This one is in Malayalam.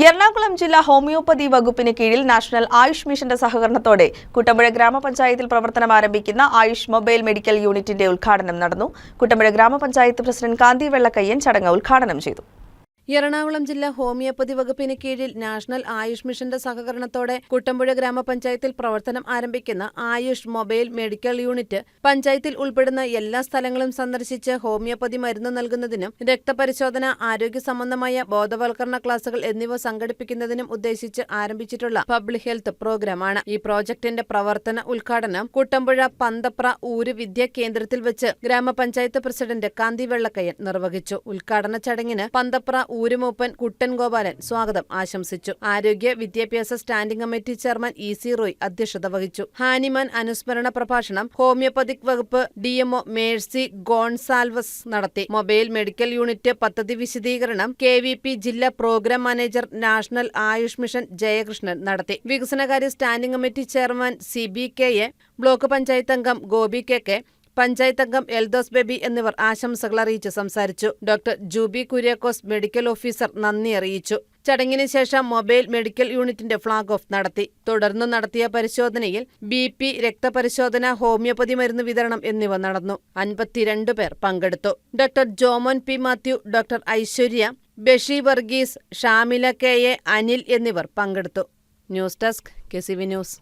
എറണാകുളം ജില്ലാ ഹോമിയോപ്പതി വകുപ്പിന് കീഴിൽ നാഷണൽ ആയുഷ് മിഷന്റെ സഹകരണത്തോടെ കുട്ടമ്പുഴ ഗ്രാമപഞ്ചായത്തിൽ പ്രവർത്തനം ആരംഭിക്കുന്ന ആയുഷ് മൊബൈൽ മെഡിക്കൽ യൂണിറ്റിന്റെ ഉദ്ഘാടനം നടന്നു. കുട്ടമ്പുഴ ഗ്രാമപഞ്ചായത്ത് പ്രസിഡന്റ് കാന്തി വെള്ളക്കയ്യൻ ചടങ്ങ് ഉദ്ഘാടനം ചെയ്തു. എറണാകുളം ജില്ലാ ഹോമിയോപ്പതി വകുപ്പിന് കീഴിൽ നാഷണൽ ആയുഷ് മിഷന്റെ സഹകരണത്തോടെ കുട്ടമ്പുഴ ഗ്രാമപഞ്ചായത്തിൽ പ്രവർത്തനം ആരംഭിക്കുന്ന ആയുഷ് മൊബൈൽ മെഡിക്കൽ യൂണിറ്റ് പഞ്ചായത്തിൽ ഉൾപ്പെടുന്ന എല്ലാ സ്ഥലങ്ങളും സന്ദർശിച്ച് ഹോമിയോപ്പതി മരുന്ന് നൽകുന്നതിനും രക്തപരിശോധന ആരോഗ്യ സംബന്ധമായ ബോധവൽക്കരണ ക്ലാസുകൾ എന്നിവ സംഘടിപ്പിക്കുന്നതിനും ഉദ്ദേശിച്ച് ആരംഭിച്ചിട്ടുള്ള പബ്ലിക് ഹെൽത്ത് പ്രോഗ്രാമാണ്. ഈ പ്രോജക്ടിന്റെ പ്രവർത്തന ഉദ്ഘാടനം കുട്ടമ്പുഴ പന്തപ്ര ഊര് വിദ്യാ കേന്ദ്രത്തിൽ വെച്ച് ഗ്രാമപഞ്ചായത്ത് പ്രസിഡന്റ് കാന്തി വെള്ളക്കയ്യൻ നിർവഹിച്ചു. ഉദ്ഘാടന ചടങ്ങിന് പന്തപ്ര ഊരുമൂപ്പൻ കുട്ടൻ ഗോപാലൻ സ്വാഗതം ആശംസിച്ചു. ആരോഗ്യ വിദ്യാഭ്യാസ standing committee chairman E C Roy അധ്യക്ഷത വഹിച്ചു. ഹാനിമാൻ അനുസ്മരണ പ്രഭാഷണം ഹോമിയോപ്പതിക് വകുപ്പ് ഡിഎംഒ മേഴ്സി ഗോൺസാൽവസ് നടത്തി. മൊബൈൽ മെഡിക്കൽ യൂണിറ്റ് പദ്ധതി വിശദീകരണം കെ വി പി ജില്ലാ programme manager national Ayush mission Jayakrishnan നടത്തി. വികസനകാര്യ standing committee chairman C B K A block panchayat അംഗം ഗോപി കെ കെ പഞ്ചായത്ത് അംഗം എൽദോസ് ബേബി എന്നിവർ ആശംസകൾ അറിയിച്ച് സംസാരിച്ചു. Doctor Jubi Kuriakose medical officer നന്ദി അറിയിച്ചു. ചടങ്ങിന് ശേഷം മൊബൈൽ മെഡിക്കൽ യൂണിറ്റിന്റെ ഫ്ളാഗ് ഓഫ് നടത്തി. തുടർന്ന് നടത്തിയ പരിശോധനയിൽ ബി പി രക്തപരിശോധന ഹോമിയോപ്പതി മരുന്ന് വിതരണം എന്നിവ നടന്നു. അൻപത്തിരണ്ട് പേർ പങ്കെടുത്തു. Doctor Jomon P Mathew doctor Aishwarya Bashi Varghese Shamila K A Anil എന്നിവർ പങ്കെടുത്തു. News desk K C V news.